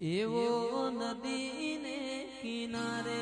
એવો નદીને કિનારે